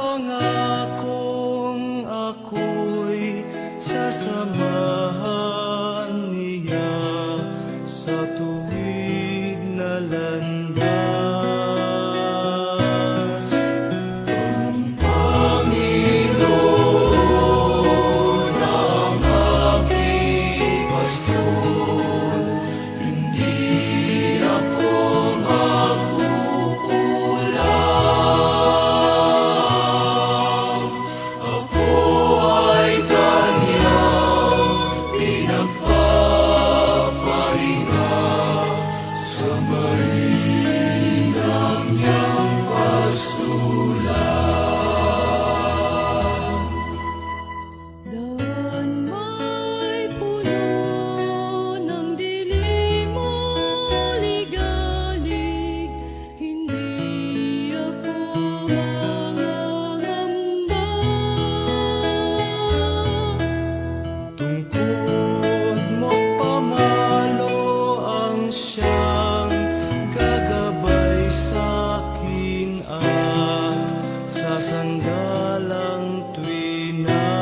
pangakong ako'y sasamahan niya sa tuwid lang tuwi na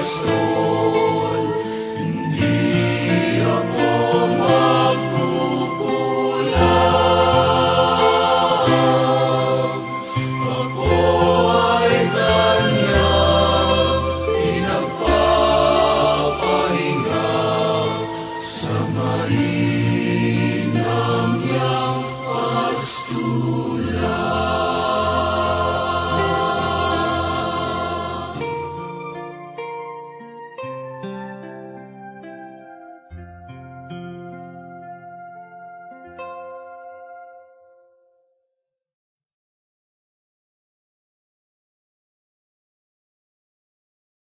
Christ.